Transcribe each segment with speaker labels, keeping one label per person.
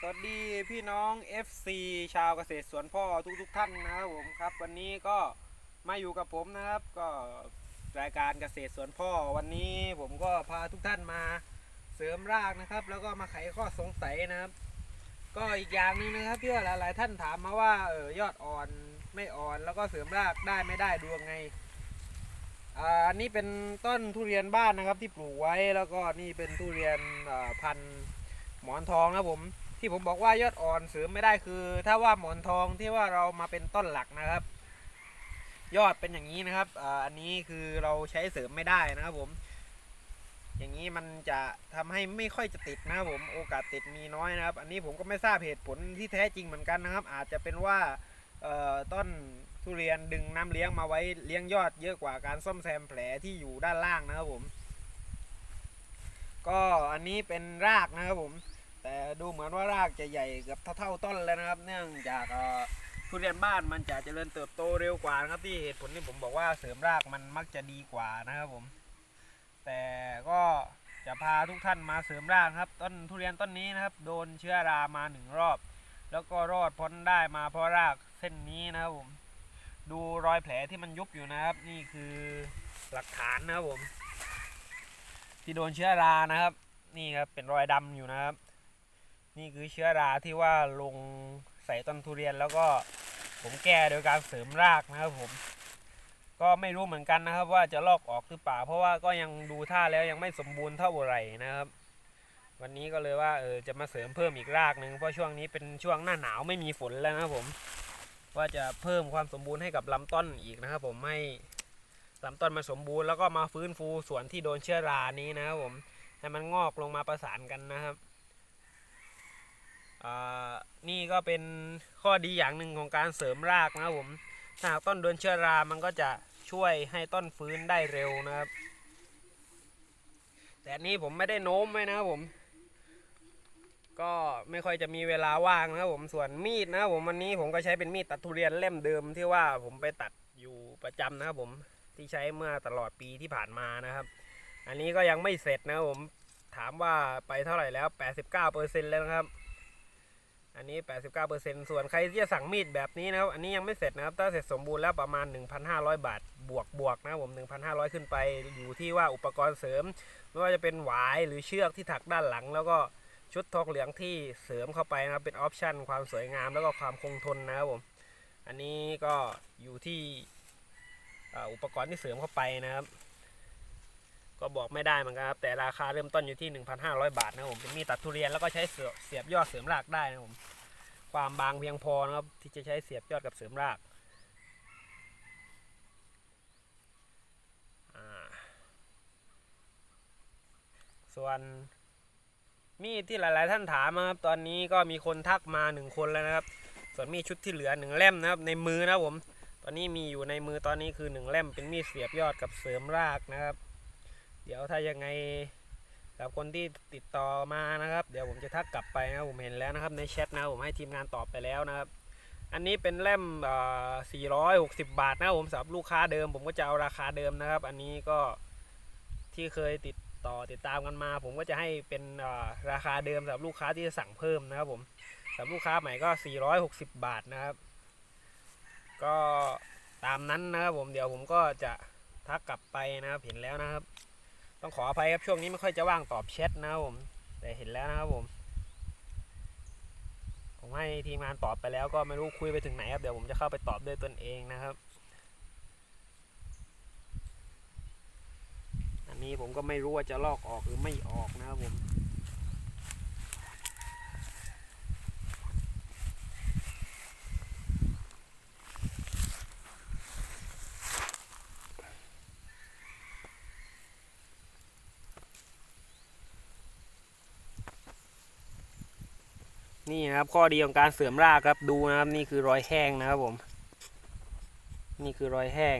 Speaker 1: สวัสดีพี่น้อง FC ชาวเกษตรสวนพ่อทุกทุกๆท่านนะครับผมครับ วันนี้ก็มาอยู่กับผมนะครับ ก็รายการเกษตรสวนพ่อวันนี้ผมก็พาทุกท่านมาเสริมรากนะครับ แล้วก็มาไขข้อสงสัยนะครับ ก็อีกอย่างหนึ่งนะครับที่หลาย ๆ ท่านถามมาว่าเออยอดอ่อนไม่อ่อนแล้วก็เสริมรากได้ไม่ได้ดูยังไงอันนี้เป็นต้นทุเรียนบ้านนะครับที่ปลูกไว้แล้วก็นี่เป็นทุเรียนพันธุ์ หมอนทองนะผม ที่ผมบอกว่ายอดอ่อนเสริมไม่ได้คือ ถ้าว่าหมอนทองที่ว่าเรามาเป็นต้นหลักนะครับ ยอดเป็นอย่างนี้นะครับอันนี้คือเราใช้เสริมไม่ได้นะครับผม อย่างนี้มันจะทำให้ไม่ค่อยจะติดนะครับผมโอกาสติดมีน้อยนะครับ อันนี้ผมก็ไม่ทราบเหตุผลที่แท้จริงเหมือนกันนะครับ อาจจะเป็นว่าต้นทุเรียนดึงน้ำเลี้ยงมาไว้เลี้ยงยอดเยอะกว่าการซ่อมแซมแผลที่อยู่ด้านล่างนะครับผม ก็อันนี้เป็นรากนะครับผม แต่ดูเหมือนว่ารากจะใหญ่เกือบเท่าๆต้นแล้วนะครับ เนื่องจากทุเรียนบ้านมันจะเจริญเติบโตเร็วกว่านะครับ ที่เหตุผลที่ผมบอกว่าเสริมรากมันมักจะดีกว่านะครับผม แต่ก็จะพาทุกท่านมาเสริมรากครับ ต้นทุเรียนต้นนี้นะครับ โดนเชื้อรามาหนึ่งรอบ แล้วก็รอดพ้นได้มาเพราะรากเส้นนี้นะครับผม ดูรอยแผลที่มันยุบอยู่นะครับ นี่คือหลักฐานนะครับผม ที่โดนเชื้อรานะครับ นี่ครับเป็นรอยดำอยู่นะครับ นี่คือเชื้อราที่ว่าลงใส่ต้นทุเรียนแล้วก็ผมแก้โดยการเสริมรากนะครับผม ก็ไม่รู้เหมือนกันนะครับ ว่าจะลอกออกหรือเปล่าเพราะว่าก็ยังดูท่าแล้วยังไม่สมบูรณ์เท่าไหร่นะครับ วันนี้ก็เลยว่าเออจะมาเสริมเพิ่มอีกรากหนึ่งเพราะช่วงนี้เป็นช่วงหน้าหนาวไม่มีฝนแล้วนะครับผม ว่าจะเพิ่มความสมบูรณ์ให้กับลำต้นอีกนะครับ ผมให้ ลำต้นมันสมบูรณ์แล้วก็มาฟื้นฟูส่วนที่โดนเชื้อรานี้นะครับผมให้มันงอกลงมาประสานกันนะครับนี่ก็เป็นข้อดีอย่างหนึ่งของการเสริมรากนะครับผมถ้าหากต้นโดนเชื้อรามันก็จะช่วยให้ต้นฟื้นได้เร็วนะครับ แต่นนี้ผมไม่ได้โน้มไว้นะครับผม ก็ไม่ค่อยจะมีเวลาว่างนะครับผมส่วนมีดนะครับผมวันนี้ผมก็ใช้เป็นมีดตัดทุเรียนเล่มเดิมที่ว่าผมไปตัดอยู่ประจำนะครับผม ที่ใช้เมื่อตลอดปีที่ผ่านมานะครับ อันนี้ก็ยังไม่เสร็จนะผมถามว่าไปเท่าไหร่แล้ว 89%แล้วนะครับ อันนี้ 89%ส่วนใครที่จะสั่งมีดแบบนี้นะครับ อันนี้ยังไม่เสร็จนะครับ ถ้าเสร็จสมบูรณ์แล้วประมาณ 1,500 บาท บวกบวกนะผม 1,500 ขึ้นไปอยู่ที่ว่าอุปกรณ์เสริม ไม่ว่าจะเป็นหวายหรือเชือกที่ถักด้านหลัง แล้วก็ชุดทองเหลืองที่เสริมเข้าไปนะครับ เป็นออปชั่นความสวยงามแล้วก็ความคงทนนะครับผม อันนี้ก็อยู่ที่ อุปกรณ์ที่เสริมเข้าไปนะครับ ก็บอกไม่ได้เหมือนกันครับแต่ราคาเริ่มต้นอยู่ที่ 1,500 บาทนะครับผมเป็นมีดตัดทุเรียนแล้วก็ใช้เสียบเสียบยอดเสริมรากได้นะผมความบางเพียงพอนะครับที่จะใช้เสียบยอดกับเสริมรากส่วนมีดที่หลาย ๆ ท่านถามนะครับตอนนี้ก็มีคนทักมาหนึ่งคนแล้วนะครับ ส่วนมีดชุดที่เหลือหนึ่งเล่มนะครับในมือนะครับผม อนนี้มีอยู่ในมือตอนนี้คือหนึ่งเล่มเป็นมีดเสียบยอดกับเสริมรากนะครับ เดี๋ยวถ้ายังไงกับคนที่ติดต่อมานะครับ เดี๋ยวผมจะทักกลับไปนะผมเห็นแล้วนะครับในแชทนะผมให้ทีมงานตอบไปแล้วนะครับ อันนี้เป็นเล่มเอ่อ460 บาทนะผมสำหรับลูกค้าเดิม ผมก็จะเอาราคาเดิมนะครับ อันนี้ก็ที่เคยติดต่อติดตามกันมา ผมก็จะให้เป็นเอ่อราคาเดิมสำหรับลูกค้าที่จะสั่งเพิ่มนะครับผมสำหรับลูกค้าใหม่ก็ 460 บาทนะครับ ก็ตามนั้นนะครับผมเดี๋ยวผมก็จะทักกลับไปนะครับเห็นแล้วนะครับ ต้องขออภัยครับช่วงนี้ไม่ค่อยจะว่างตอบแชทนะครับผม แต่เห็นแล้วนะครับผม ผมให้ทีมงานตอบไปแล้วก็ไม่รู้คุยไปถึงไหนครับเดี๋ยวผมจะเข้าไปตอบด้วยตนเองนะครับ อันนี้ผมก็ไม่รู้ว่าจะลอกออกหรือไม่ออกนะครับผม นี่นะครับข้อดีของการเสริมรากครับดูนะครับนี่คือรอยแห้งนะครับผม นี่คือรอยแห้ง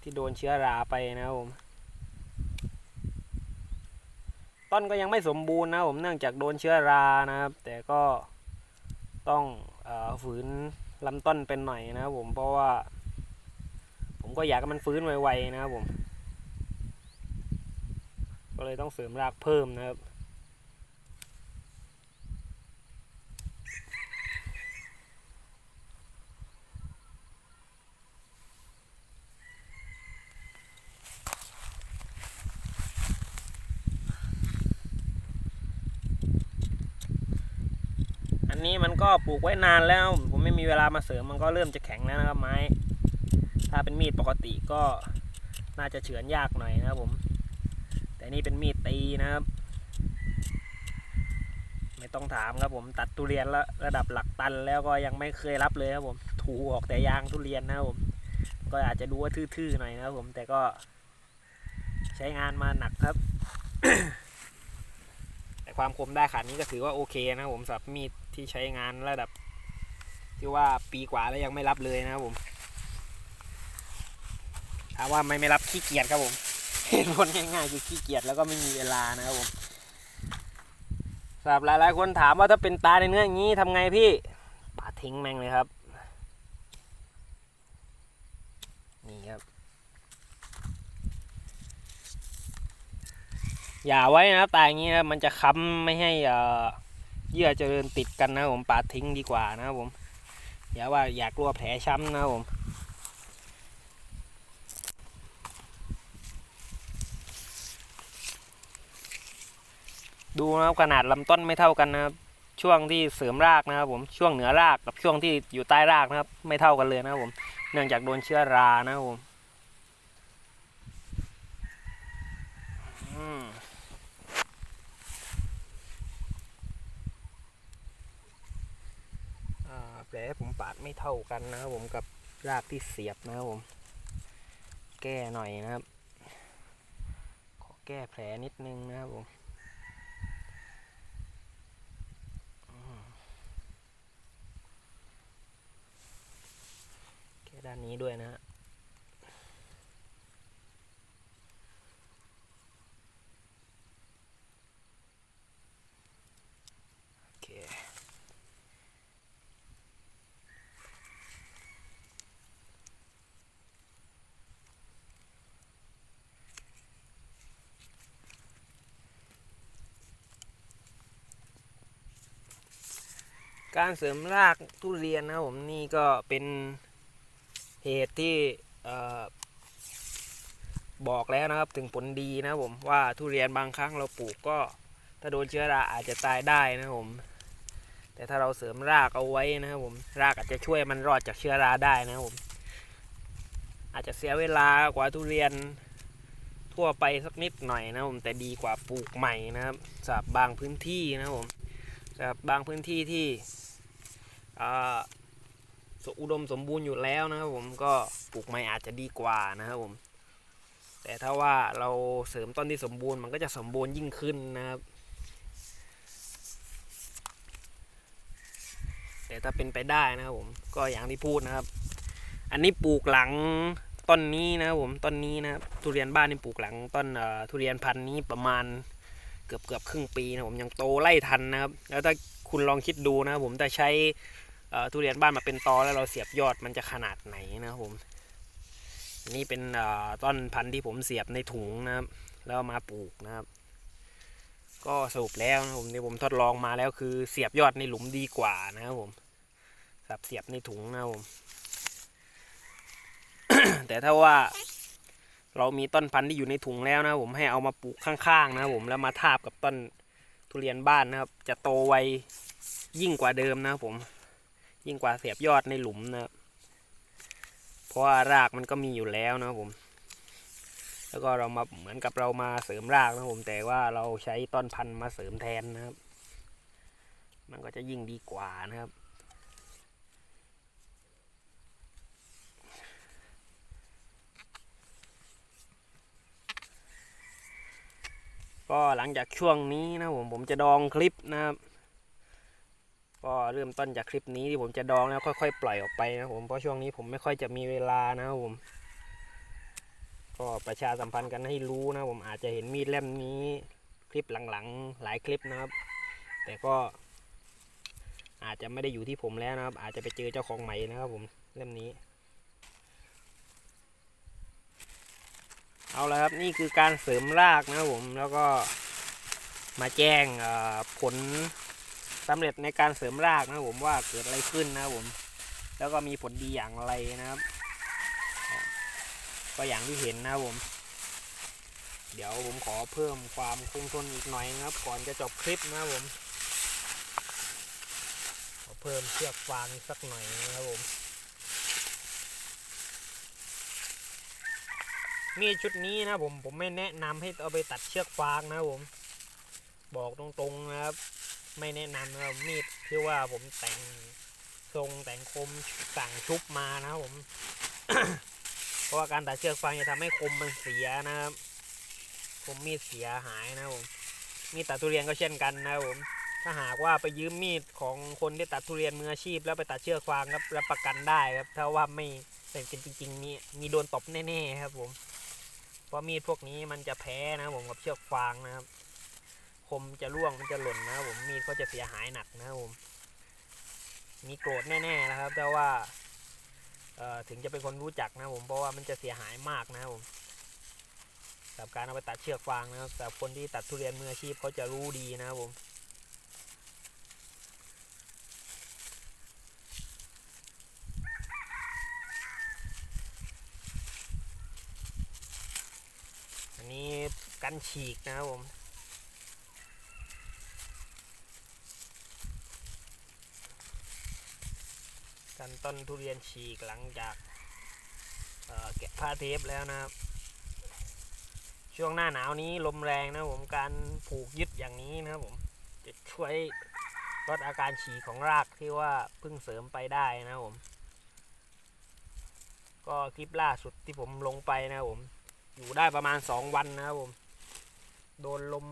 Speaker 1: ที่โดนเชื้อราไปนะครับผมต้นก็ยังไม่สมบูรณ์นะผมเนื่องจากโดนเชื้อรานะครับ แต่ก็ต้องอฝืนลำต้นเป็นหน่อยนะครับผมเพราะว่า ผมก็อยากให้มันฟื้นไวๆนะครับผม ก็เลยต้องเสริมรากเพิ่มนะครับ
Speaker 2: อันนี้มันก็ ปลูกไว้นานแล้ว ผมไม่มีเวลามาเสริมมันก็เริ่มจะแข็งแล้วนะครับไม้ ถ้าเป็นมีดปกติก็น่าจะเฉือนยากหน่อยนะครับผม แต่นี่เป็นมีดตีนะครับ ไม่ต้องถามครับผมตัดทุเรียนแล้วระดับหลักตันแล้วก็ยังไม่เคยรับเลยครับผม ถูออกแต่ยางทุเรียนนะครับผม ก็อาจจะดูว่าทื่อๆหน่อยนะครับผม แต่ก็ใช้งานมาหนักครับ แต่ความคมได้ขนาดนี้ก็ถือว่าโอเคนะครับผมสำหรับมีด ที่ใช้งานระดับ ที่ว่าปีกว่าแล้วยังไม่รับเลยนะครับผมถามว่าไม่ไม่รับขี้เกียจครับผมเหตุผลง่ายๆคือขี้เกียจแล้วก็ไม่มีเวลานะครับผมสำหรับหลายๆคนถามว่าถ้าเป็นตาในเนื้ออย่างนี้ทำไงพี่ปาทิ้งแม่งเลยครับ นี่ครับ อย่าไว้นะครับตายอย่างนี้ครับมันจะค้ำไม่ให้อ่อ เยื่อเจริญติดกันนะผมปาดทิ้งดีกว่านะผมอย่าว่าอยากกลัวแผลช้ำนะผมดูนะครับขนาดลำต้นไม่เท่ากันนะครับ ช่วงที่เสริมรากนะครับผมช่วงเหนือรากกับช่วงที่อยู่ใต้รากนะครับ ไม่เท่ากันเลยนะครับผม เนื่องจากโดนเชื้อรานะครับผมอืมอ่า แผลผมปาดไม่เท่ากันนะครับผมกับรากที่เสียบนะครับผม แก้หน่อยนะครับ ขอแก้แผลนิดนึงนะครับผมแก้ด้านนี้ด้วยนะฮะ โอเค การเสริมรากทุเรียนนะผมนี่ก็เป็นเหตุที่บอกแล้วนะครับถึงผลดีนะผมว่าทุเรียนบางครั้งเราปลูกก็ถ้าโดนเชื้อราอาจจะตายได้นะผม แต่ถ้าเราเสริมรากเอาไว้นะครับผมรากอาจจะช่วยมันรอดจากเชื้อราได้นะครับผม อาจจะเสียเวลากว่าทุเรียนทั่วไปสักนิดหน่อยนะครับผมแต่ดีกว่าปลูกใหม่นะครับสำหรับบางพื้นที่นะครับผม สำหรับบางพื้นที่ที่อุดมสมบูรณ์อยู่แล้วนะครับผมก็ปลูกใหม่อาจจะดีกว่านะครับผม แต่ถ้าว่าเราเสริมต้นที่สมบูรณ์มันก็จะสมบูรณ์ยิ่งขึ้นนะครับ แต่ถ้าเป็นไปได้นะครับผมก็อย่างที่พูดนะครับ อันนี้ปลูกหลังต้นนี้นะครับผมต้นนี้นะครับทุเรียนบ้านนี่ปลูกหลังต้นทุเรียนพันธุ์นี้ประมาณ เกือบเกือบครึ่งปีนะผมยังโตไล่ทันนะครับ แล้วถ้าคุณลองคิดดูนะครับผมแต่ใช้ทุเรียนบ้านมาเป็นตอแล้วเราเสียบยอดมันจะขนาดไหนนะครับผมนี่เป็นต้นพันธุ์ที่ผมเสียบในถุงนะครับ แล้วมาปลูกนะครับ ก็สรุปแล้วนะครับผมที่ผมทดลองมาแล้วคือเสียบยอดในหลุมดีกว่านะครับผมกับเสียบในถุงนะครับผมแต่ถ้าว่า เรามีต้นพันธุ์ที่อยู่ในถุงแล้วนะผมให้เอามาปลูกข้างๆนะผมแล้วมาทาบกับต้นทุเรียนบ้านนะครับ จะโตไวยิ่งกว่าเดิมนะผม ยิ่งกว่าเสียบยอดในหลุมนะครับเพราะว่ารากมันก็มีอยู่แล้วนะผม แล้วก็เรามาเหมือนกับเรามาเสริมรากนะผม แต่ว่าเราใช้ต้นพันธุ์มาเสริมแทนนะครับ มันก็จะยิ่งดีกว่านะครับ ก็หลังจากช่วงนี้นะผมผมจะดองคลิปนะครับก็เริ่มต้นจากคลิปนี้ที่ผมจะดองแล้วค่อยๆ ปล่อยออกไปนะผมเพราะช่วงนี้ผมไม่ค่อยจะมีเวลานะครับผม ก็ประชาสัมพันธ์กันให้รู้นะผมอาจจะเห็นมีดเล่มนี้คลิปหลังๆ หลายคลิปนะครับ แต่ก็ อาจจะไม่ได้อยู่ที่ผมแล้วนะครับ อาจจะไปเจอเจ้าของใหม่นะครับผมเล่มนี้ เอาละครับนี่คือการเสริมรากนะครับผมแล้วก็มาแจ้งผลสำเร็จในการเสริมรากนะครับผมว่าเกิดอะไรขึ้นนะครับผม แล้วก็มีผลดีอย่างไรนะครับ ก็อย่างที่เห็นนะครับผม เดี๋ยวผมขอเพิ่มความคงทนอีกหน่อยนะครับ ก่อนจะจบคลิปนะครับผมเพิ่มเชือกฟางสักหน่อยนะครับผม มีดชุดนี้นะผมผมไม่แนะนำให้เอาไปตัดเชือกฟางนะผม บอกตรงๆนะครับ ไม่แนะนำนะมีดที่ว่าผมแต่งทรงแต่งคมสั่งชุบมานะครับผม เพราะว่าการตัดเชือกฟางจะทำให้คมมันเสียนะครับคมมีดเสียหายนะผมมีดตัดทุเรียนก็เช่นกันนะผมถ้าหากว่าไปยืมมีดของคนที่ตัดทุเรียนมืออาชีพ แล้วไปตัดเชือกฟางครับรับประกันได้ครับถ้าว่าไม่เป็นจริงๆนี่มีโดนตบแน่ๆครับผม ราะมีดพวกนี้มันจะแพ้นะผมกับเชือกฟางนะครับ คมจะร่วงมันจะหล่นนะผมมีดก็จะเสียหายหนักนะผมมีโกรธแน่ๆนะครับแต่ว่าถึงจะเป็นคนรู้จักนะผมเพราะว่ามันจะเสียหายมากนะครับผมกับการเอาไปตัดเชือกฟางนะครับแต่คนที่ตัดทุเรียนมืออาชีพเขาจะรู้ดีนะครับผม อันนี้กันฉีกนะครับผมกันต้นทุเรียนฉีกหลังจากเอ่อแกะผ้าเทปแล้วนะครับ ช่วงหน้าหนาวนี้ลมแรงนะผมการผูกยึดอย่างนี้นะครับผมจะช่วยลดอาการฉีกของรากที่ว่าเพิ่งเสริมไปได้นะครับผม ก็คลิปล่าสุดที่ผมลงไปนะครับผม อยู่ได้ประมาณ 2 วันนะครับผม โดนลม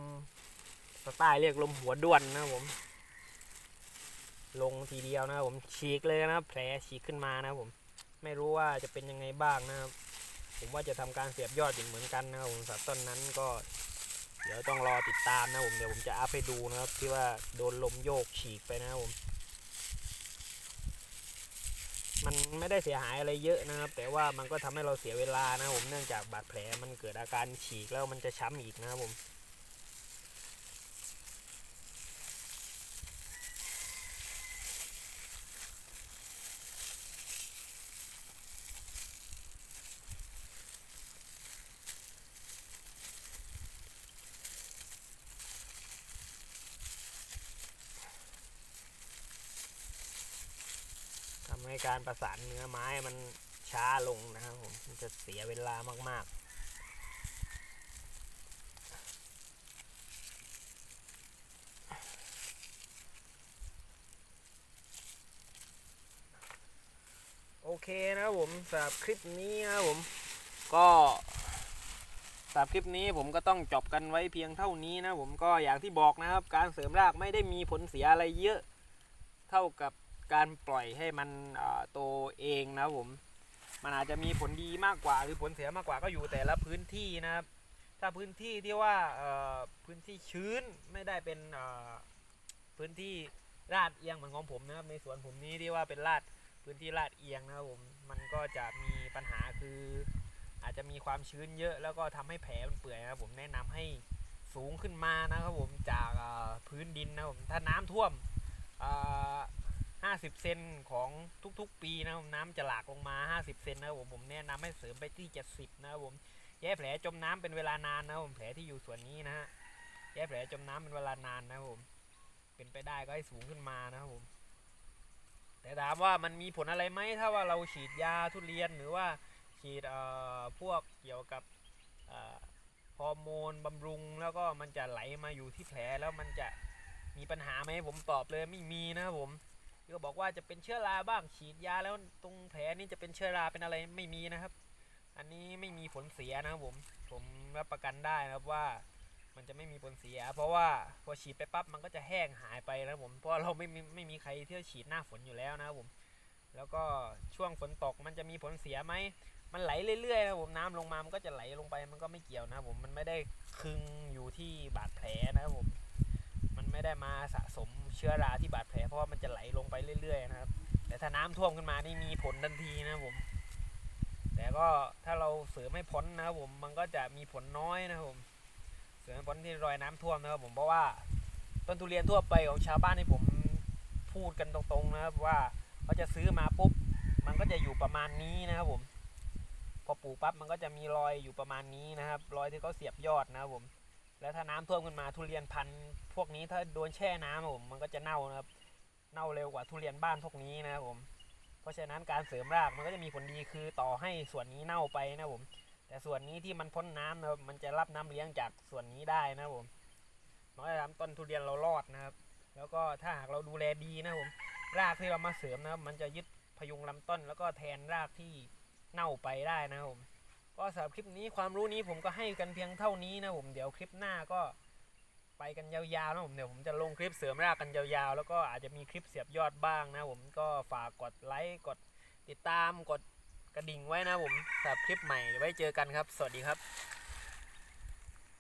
Speaker 2: สไตล์เรียกลมหัวด้วนนะครับผม ลงทีเดียวนะครับผมฉีกเลยนะครับ แผลฉีกขึ้นมานะครับผม ไม่รู้ว่าจะเป็นยังไงบ้างนะครับ ผมว่าจะทำการเสียบยอดอีกเหมือนกันนะครับผมสัตว์ต้นนั้นก็ เดี๋ยวต้องรอติดตามนะผมเดี๋ยวผมจะอัพให้ดูนะครับ ที่ว่าโดนลมโยกฉีกไปนะครับผม มันไม่ได้เสียหายอะไรเยอะนะครับ แต่ว่ามันก็ทำให้เราเสียเวลานะครับผมเนื่องจากบาดแผลมันเกิดอาการฉีกแล้วมันจะช้ำอีกนะครับผม ให้การประสานเนื้อไม้มันช้าลงนะครับผมมันจะเสียเวลามาก ๆโอเคนะครับผมสำหรับคลิปนี้นะครับผมก็สำหรับคลิปนี้ผมก็ต้องจบกันไว้เพียงเท่านี้นะผมก็อย่างที่บอกนะครับ การเสริมรากไม่ได้มีผลเสียอะไรเยอะ เท่ากับ การปล่อยให้มันโตเองนะครับผม มันอาจจะมีผลดีมากกว่าหรือผลเสียมากกว่าก็อยู่แต่ละพื้นที่นะครับ ถ้าพื้นที่ที่ว่าพื้นที่ชื้นไม่ได้เป็นพื้นที่ลาดเอียงเหมือนของผมนะครับในสวนผมนี้ที่ว่าเป็นลาดพื้นที่ลาดเอียงนะครับผม มันก็จะมีปัญหาคืออาจจะมีความชื้นเยอะแล้วก็ทำให้แผลมันเปื่อยนะครับผมแนะนำให้สูงขึ้นมานะครับผมจากพื้นดินนะครับผมถ้าน้ำท่วมอ 50 เซนของทุกๆ ปีนะครับน้ำจะหลากลงมา 50 เซนนะครับผมผมแนะนำให้เสริมไปที่ 70 นะครับผมแย่แผลจมน้ำเป็นเวลานานนะครับผมแผลที่อยู่ส่วนนี้นะฮะแย่แผลจมน้ำเป็นเวลานานนะครับผมเป็นไปได้ก็ให้สูงขึ้นมานะครับผม แต่ถามว่ามันมีผลอะไรไหมถ้าว่าเราฉีดยาทุเรียนหรือว่าฉีดเอ่อพวกเกี่ยวกับฮอร์โมนบำรุงแล้วก็มันจะไหลมาอยู่ที่แผลแล้วมันจะมีปัญหาไหมผมตอบเลยไม่มีนะครับผม ก็บอกว่าจะเป็นเชื้อราบ้างฉีดยาแล้วตรงแผลนี่จะเป็นเชื้อราเป็นอะไรไม่มีนะครับ อันนี้ไม่มีผลเสียนะครับผมผมรับประกันได้นะครับว่ามันจะไม่มีผลเสีย เพราะว่าพอฉีดไปปั๊บมันก็จะแห้งหายไปนะผมเพราะเราไม่มีไม่มีใครที่จะฉีดหน้าฝนอยู่แล้วนะครับผม แล้วก็ช่วงฝนตกมันจะมีผลเสียไหมมันไหลเรื่อยๆนะผมน้ำลงมามันก็จะไหลลงไปมันก็ไม่เกี่ยวนะผมมันไม่ได้คึงอยู่ที่บาดแผลนะครับผม ไม่ได้มาสะสมเชื้อราที่บาดแผลเพราะว่ามันจะไหลลงไปเรื่อย ๆ นะครับ แต่ถ้าน้ำท่วมขึ้นมานี่มีผลทันทีนะผม แต่ก็ถ้าเราเสริมให้พ้นนะครับผมมันก็จะมีผลน้อยนะครับผมเสริมให้พ้นที่รอยน้ำท่วมนะครับผมเพราะว่าต้นทุเรียนทั่วไปของชาวบ้านที่ผมพูดกันตรงๆนะครับว่าเขาจะซื้อมาปุ๊บมันก็จะอยู่ประมาณนี้นะครับผม พอปลูกปั๊บมันก็จะมีรอยอยู่ประมาณนี้นะครับ รอยที่เขาเสียบยอดนะครับผม แล้วถ้าน้ำท่วมขึ้นมาทุเรียนพันธุ์พวกนี้ถ้าโดนแช่น้ำผมมันก็จะเน่านะครับ เน่าเร็วกว่าทุเรียนบ้านพวกนี้นะครับผม เพราะฉะนั้นการเสริมรากมันก็จะมีผลดีคือต่อให้ส่วนนี้เน่าไปนะครับผม แต่ส่วนนี้ที่มันพ้นน้ำนะครับมันจะรับน้ำเลี้ยงจากส่วนนี้ได้นะครับผมน้อยทำต้นทุเรียนเรารอดนะครับ แล้วก็ถ้าหากเราดูแลดีนะครับผมรากที่เรามาเสริมนะครับ มันจะยึดพยุงลำต้น แล้วก็แทนรากที่เน่าไปได้นะครับผม ก็สำหรับคลิปนี้ความรู้นี้ผมก็ให้กันเพียงเท่านี้นะผมเดี๋ยวคลิปหน้าก็ไปกันยาวๆนะผมเดี๋ยวผมจะลงคลิปเสริมรากกันยาวๆ แล้วก็อาจจะมีคลิปเสียบยอดบ้างนะผมก็ฝากกดไลค์กดติดตามกดกระดิ่งไว้นะผมสำหรับคลิปใหม่ไว้เจอกันครับ สวัสดีครับ